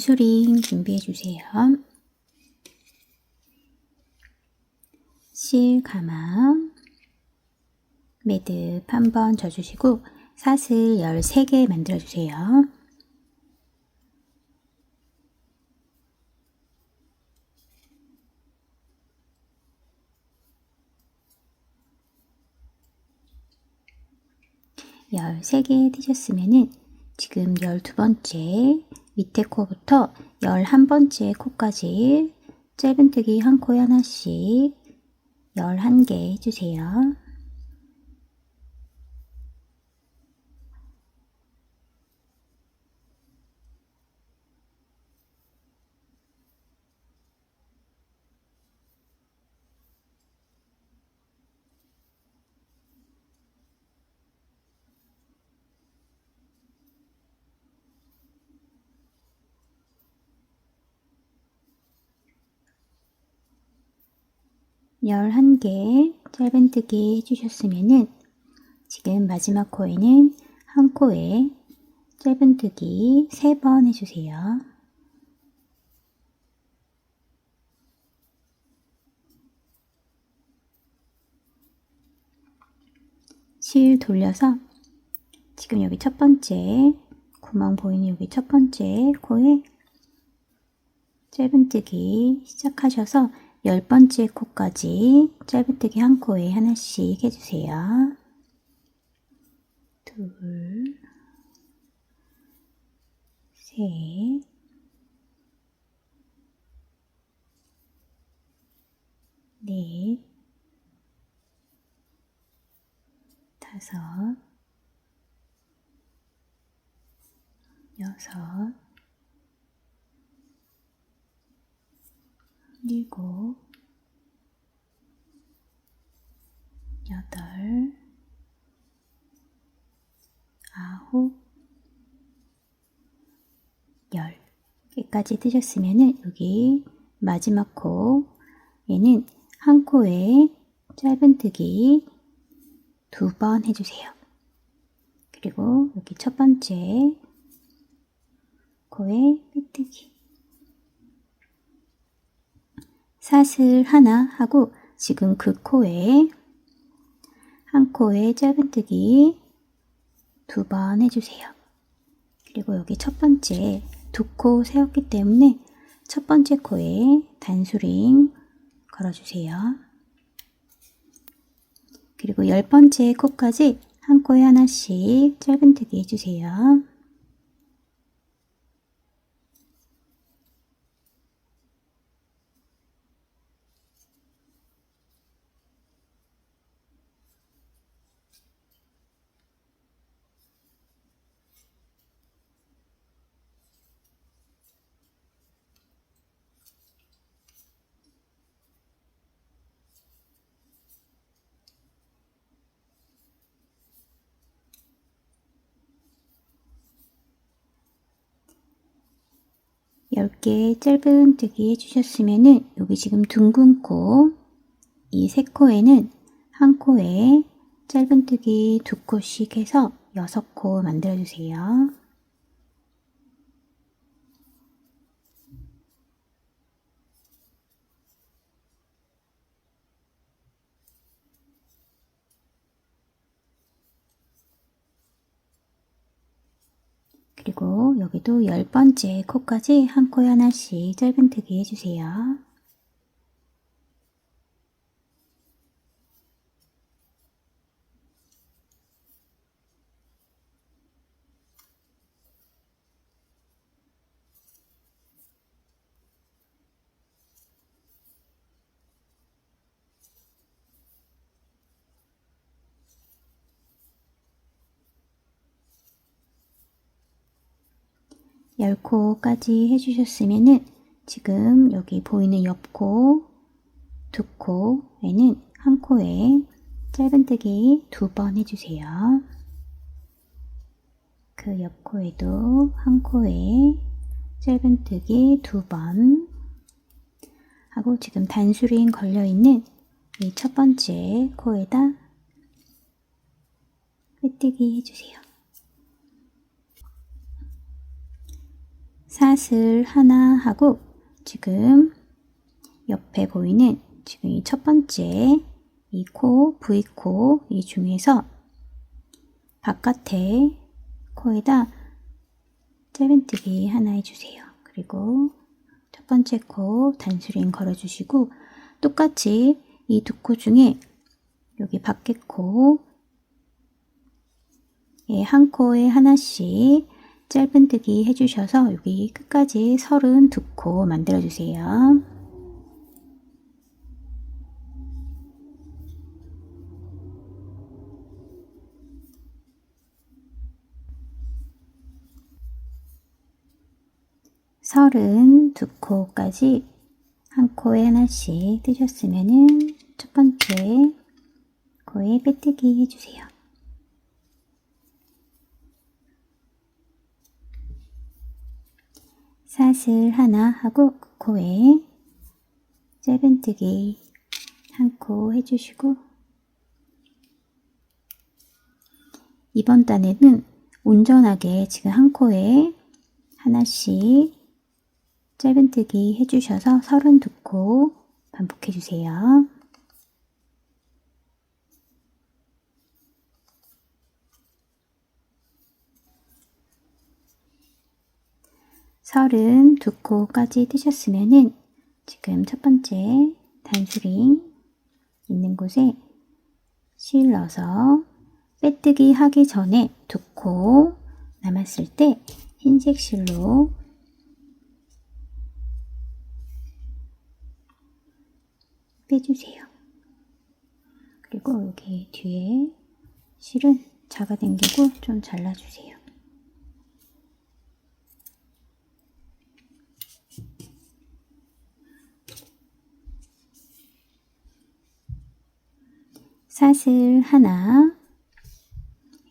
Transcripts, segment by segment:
단수링 준비해 주세요. 실 가망 매듭 한번 져주시고 사슬 13개 만들어 주세요. 열세 개 뜨셨으면은 지금 열두 번째 밑에 코부터 열한 번째 코까지 짧은뜨기 한 코에 하나씩 열한 개 해주세요. 열한 개 짧은뜨기 해주셨으면은 지금 마지막 코에는 한 코에 짧은뜨기 세번 해주세요. 실 돌려서 지금 여기 첫 번째 구멍 보이는 여기 첫 번째 코에 짧은뜨기 시작하셔서 열 번째 코까지 짧은뜨기 한 코에 하나씩 해주세요. 둘, 셋, 넷, 다섯, 여섯, 일곱, 여덟, 아홉, 열 개까지 뜨셨으면은 여기 마지막 코 얘는 한 코에 짧은뜨기 두 번 해주세요. 그리고 여기 첫 번째 코에 빼뜨기 사슬 하나 하고 지금 그 코에 한 코에 짧은뜨기 두 번 해주세요. 그리고 여기 첫 번째 두 코 세웠기 때문에 첫 번째 코에 단수링 걸어주세요. 그리고 열 번째 코까지 한 코에 하나씩 짧은뜨기 해주세요. 열개 짧은뜨기 해주셨으면은 여기 지금 둥근 코, 이 세 코에는 한 코에 짧은뜨기 두 코씩 해서 여섯 코 만들어주세요. 그리고 여기도 열 번째 코까지 한 코에 하나씩 짧은뜨기 해주세요. 열 코까지 해주셨으면은 지금 여기 보이는 옆코, 두 코에는 한 코에 짧은뜨기 두 번 해주세요. 그 옆코에도 한 코에 짧은뜨기 두 번 하고 지금 단수링 걸려있는 이 첫 번째 코에다 빼뜨기 해주세요. 사슬 하나 하고 지금 옆에 보이는 지금 이 첫 번째 이 코, V코 이 중에서 바깥에 코에다 짧은뜨기 하나 해주세요. 그리고 첫 번째 코 단수링 걸어주시고 똑같이 이 두 코 중에 여기 밖에 코, 예, 한 코에 하나씩 짧은뜨기 해주셔서 여기 끝까지 32코 만들어주세요. 서른 두 코까지 한 코에 하나씩 뜨셨으면은 첫 번째 코에 빼뜨기 해주세요. 사슬 하나 하고 그 코에 짧은뜨기 한 코 해주시고 이번 단에는 온전하게 지금 한 코에 하나씩 짧은뜨기 해주셔서 32코 반복해주세요. 서른 두 코까지 뜨셨으면은 지금 첫 번째 단수링 있는 곳에 실 넣어서 빼뜨기 하기 전에 두 코 남았을 때 흰색 실로 빼주세요. 그리고 여기 뒤에 실은 잡아당기고 좀 잘라주세요. 사슬 하나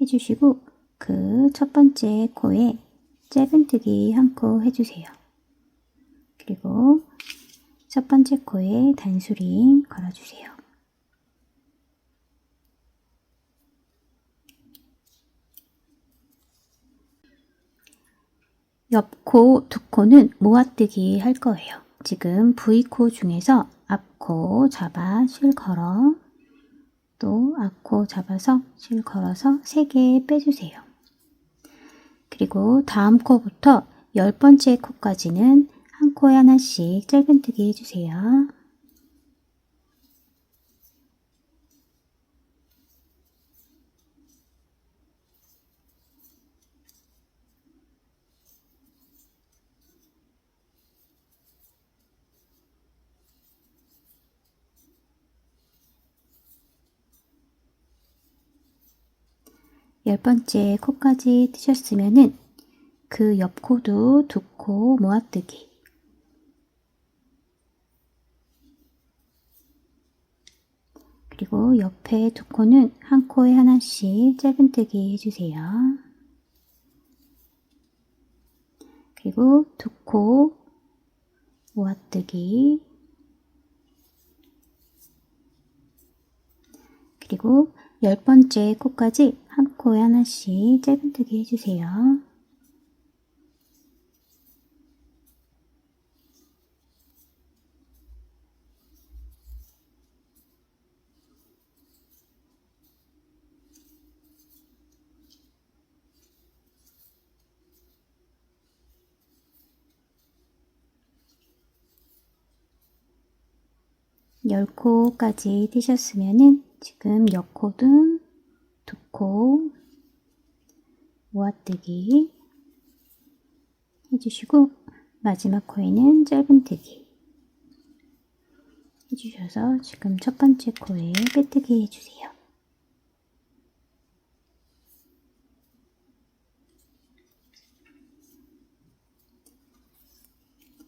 해주시고 그 첫 번째 코에 짧은뜨기 한 코 해주세요. 그리고 첫 번째 코에 단수링 걸어주세요. 옆코 두 코는 모아뜨기 할 거예요. 지금 V코 중에서 앞코 잡아 실 걸어 또 앞코 잡아서 실 걸어서 3개 빼주세요. 그리고 다음 코부터 열 번째 코까지는 한 코에 하나씩 짧은뜨기 해주세요. 열 번째 코까지 뜨셨으면은 그 옆 코도 두 코 모아뜨기. 그리고 옆에 두 코는 한 코에 하나씩 짧은뜨기 해주세요. 그리고 두 코 모아뜨기. 그리고 열 번째 코까지 한 코에 하나씩 짧은뜨기 해주세요. 열 코까지 뜨셨으면은 지금 옆코든 두코 모아뜨기 해주시고 마지막 코에는 짧은뜨기 해주셔서 지금 첫 번째 코에 빼뜨기 해주세요.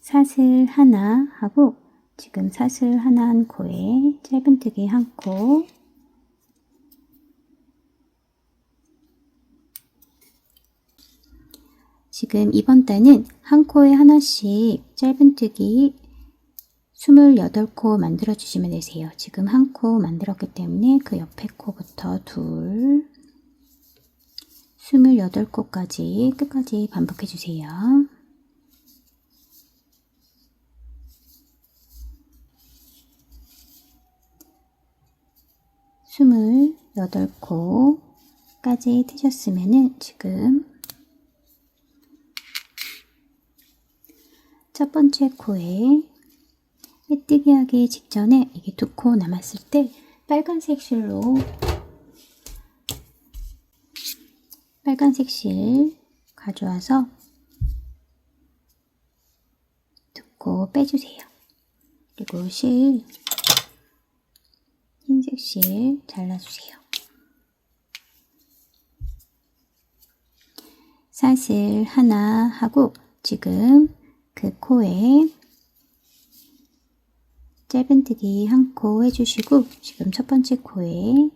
사슬 하나 하고 지금 사슬 하나 한 코에 짧은뜨기 한 코, 지금 이번 단은 한 코에 하나씩 짧은뜨기 28코 만들어 주시면 되세요. 지금 한 코 만들었기 때문에 그 옆에 코부터 둘 28코까지 끝까지 반복해 주세요. 28코까지 뜨셨으면은 지금 첫 번째 코에 빼뜨기 하기 직전에 이게 두 코 남았을 때 빨간색 실로 빨간색 실 가져와서 두 코 빼주세요. 그리고 실 흰색 실 잘라주세요. 사슬 하나 하고 지금 그 코에 짧은뜨기 한 코 해주시고 지금 첫 번째 코에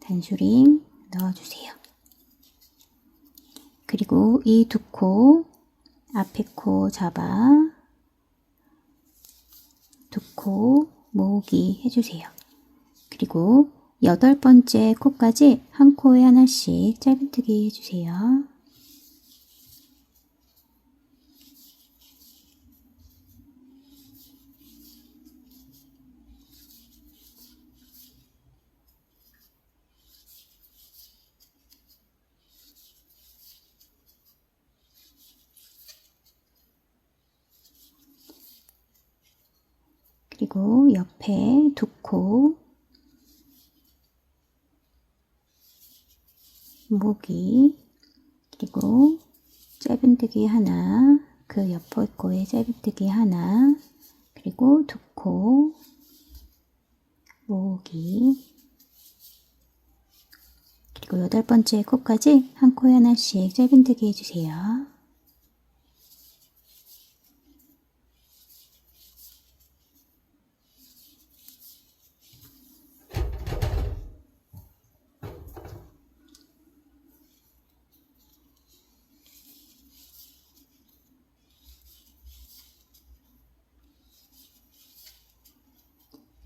단수링 넣어주세요. 그리고 이 두 코 앞에 코 잡아 두 코 모으기 해주세요. 그리고 여덟 번째 코까지 한 코에 하나씩 짧은뜨기 해주세요. 그리고 옆에 두 코, 모기, 그리고 짧은뜨기 하나, 그 옆에 코에 짧은뜨기 하나, 그리고 두 코, 모기, 그리고 여덟 번째 코까지 한 코에 하나씩 짧은뜨기 해주세요.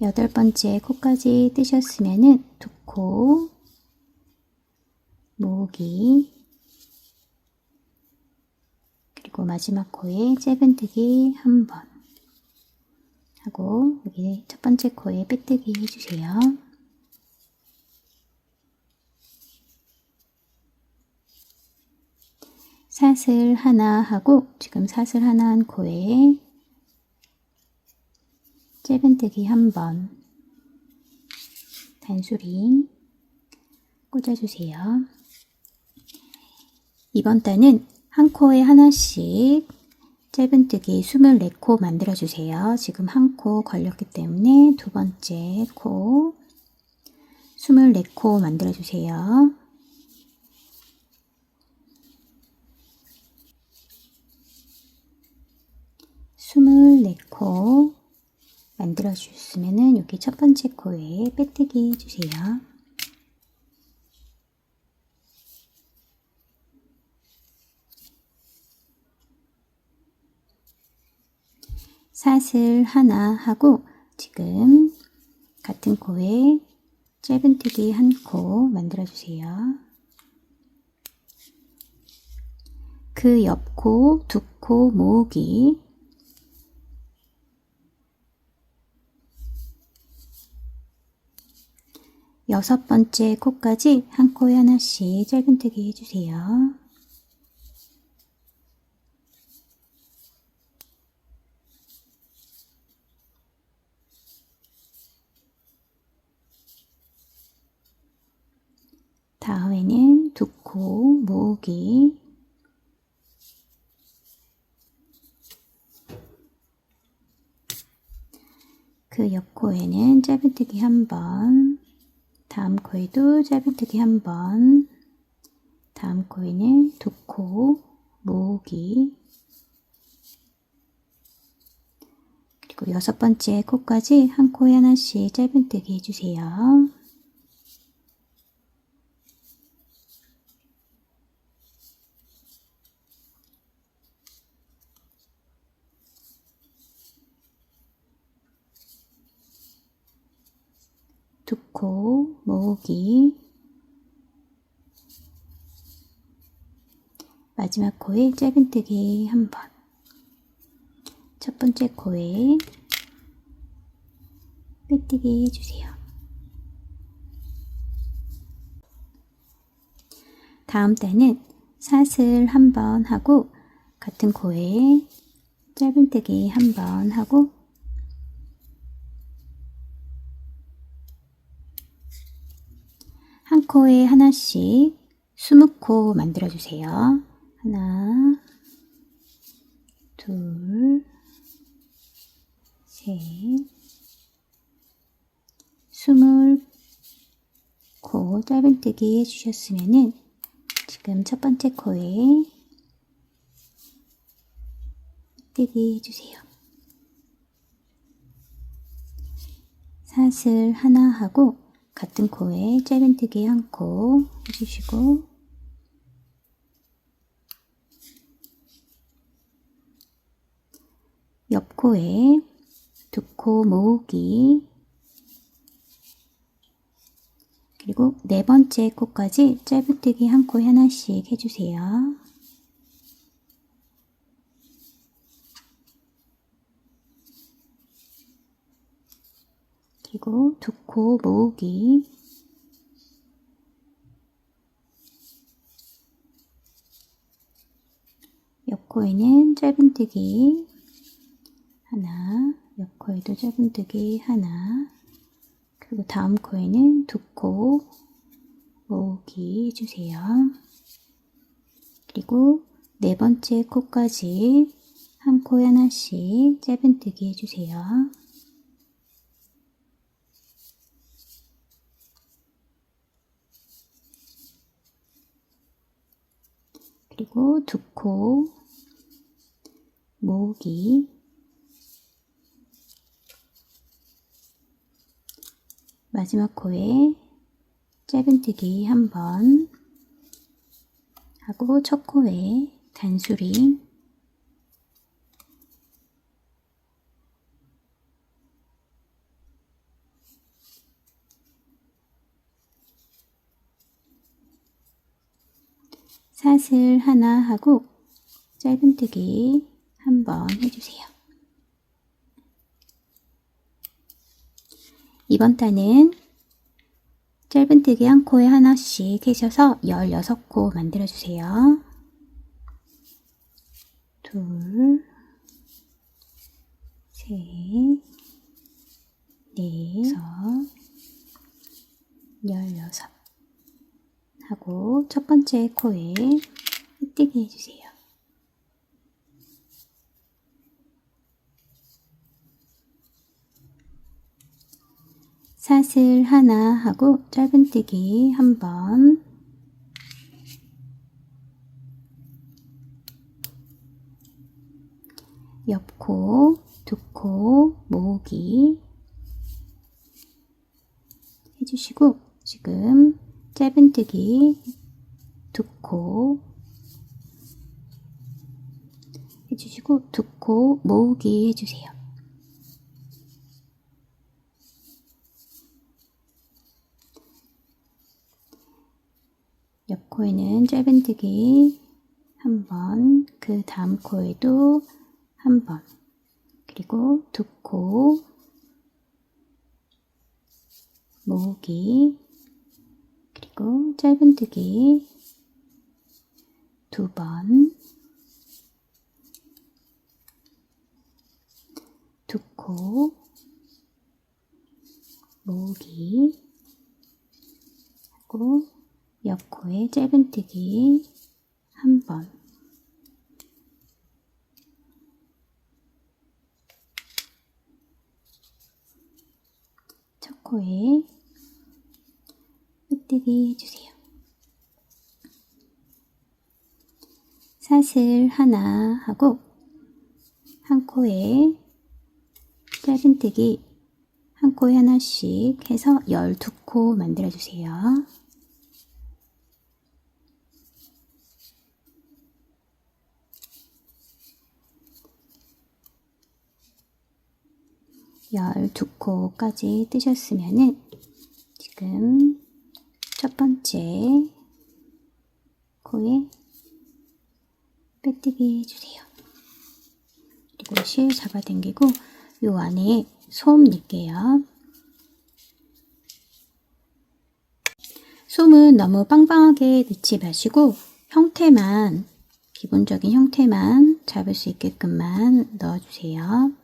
여덟 번째 코까지 뜨셨으면은 두 코, 모으기, 그리고 마지막 코에 짧은뜨기 한 번 하고 여기 첫 번째 코에 빼뜨기 해주세요. 사슬 하나 하고 지금 사슬 하나 한 코에 짧은뜨기 한 번, 단수링 꽂아주세요. 이번 단은 한 코에 하나씩 짧은뜨기 24코 만들어주세요. 지금 한 코 걸렸기 때문에 두 번째 코 24코 만들어주세요. 스물네 코 만들어 주셨으면은 여기 첫 번째 코에 빼뜨기 해주세요. 사슬 하나 하고 지금 같은 코에 짧은뜨기 한 코 만들어 주세요. 그 옆 코 두 코 모으기 여섯 번째 코까지 한 코에 하나씩 짧은뜨기 해주세요. 다음에는 두 코 모으기 그 옆코에는 짧은뜨기 한번 다음 코에도 짧은뜨기 한 번, 다음 코에는 두 코 모으기, 그리고 여섯 번째 코까지 한 코에 하나씩 짧은뜨기 해주세요. 두 코 모으기 마지막 코에 짧은뜨기 한번 첫 번째 코에 빼뜨기 해주세요. 다음 때는 사슬 한번 하고 같은 코에 짧은뜨기 한번 하고 코에 하나씩 20코 만들어 주세요. 하나, 둘, 셋, 스물 코 짧은뜨기 해주셨으면은 지금 첫 번째 코에 뜨기 해주세요. 사슬 하나 하고 같은 코에 짧은뜨기 한 코 해주시고 옆 코에 두 코 모으기 그리고 네 번째 코까지 짧은뜨기 한 코에 하나씩 해주세요. 그리고 두 코 모으기. 옆 코에는 짧은뜨기. 하나, 옆 코에도 짧은뜨기. 하나, 그리고 다음 코에는 두 코 모으기 해주세요. 그리고 네 번째 코까지 한 코에 하나씩 짧은뜨기 해주세요. 그리고 두 코 모으기 마지막 코에 짧은뜨기 한번 하고 첫 코에 단수링 사슬 하나 하고 짧은뜨기 한번 해주세요. 이번 단은 짧은뜨기 한 코에 하나씩 해셔서 16코 만들어주세요. 둘, 셋, 넷, 여섯, 열여섯 하고 첫 번째 코에 뜨기 해주세요. 사슬 하나 하고 짧은뜨기 한번 옆코 두코 모으기 해주시고 지금 짧은뜨기 두 코 해주시고 두 코 모으기 해주세요. 옆 코에는 짧은뜨기 한 번, 그 다음 코에도 한 번, 그리고 두 코 모으기, 그리고 짧은뜨기. 두 번, 두 코 모으기. 하고 옆 코에 짧은뜨기 한 번. 첫 코에 끝 뜨기 해주세요. 사슬 하나 하고 한 코에 짧은뜨기 한 코에 하나씩 해서 12코 만들어주세요. 열두 코까지 뜨셨으면은 지금 첫 번째 코에 빼뜨기 해주세요. 그리고 실 잡아당기고 요 안에 솜 넣을게요. 솜은 너무 빵빵하게 넣지 마시고 형태만 기본적인 형태만 잡을 수 있게끔만 넣어주세요.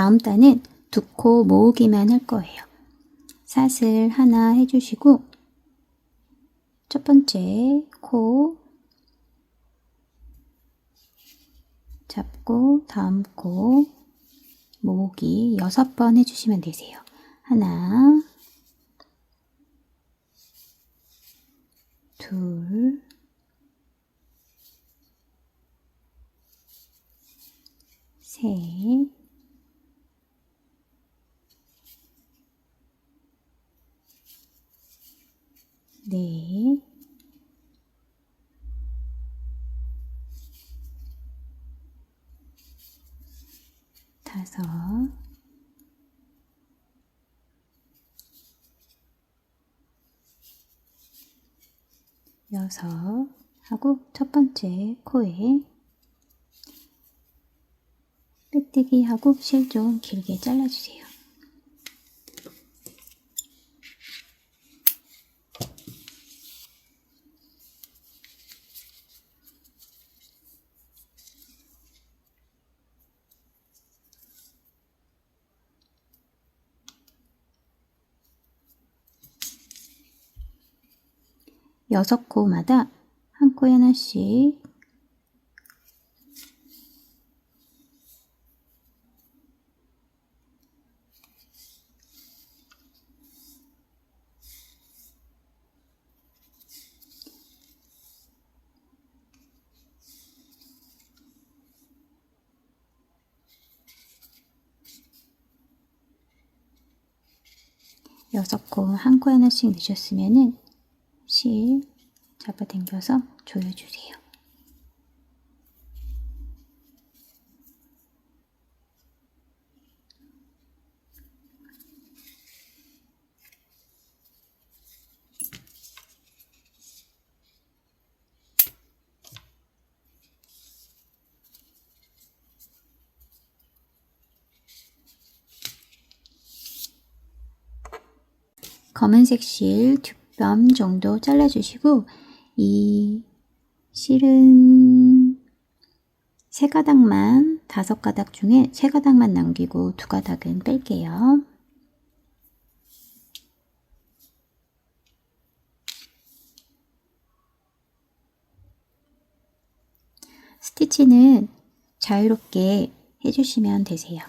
다음 단은 두 코 모으기만 할 거예요. 사슬 하나 해주시고 첫 번째 코 잡고 다음 코 모으기 여섯 번 해주시면 되세요. 하나 둘 셋, 넷, 다섯, 여섯. 하고 첫 번째 코에 빼뜨기 하고 실 좀 길게 잘라주세요. 여섯 코마다 한 코에 하나씩. 여섯 코 한 코에 하나씩 넣으셨으면은 실 잡아당겨서 조여주세요. 검은색 실 두 뼘 정도 잘라주시고 이 실은 세 가닥만 다섯 가닥 중에 세 가닥만 남기고 두 가닥은 뺄게요. 스티치는 자유롭게 해주시면 되세요.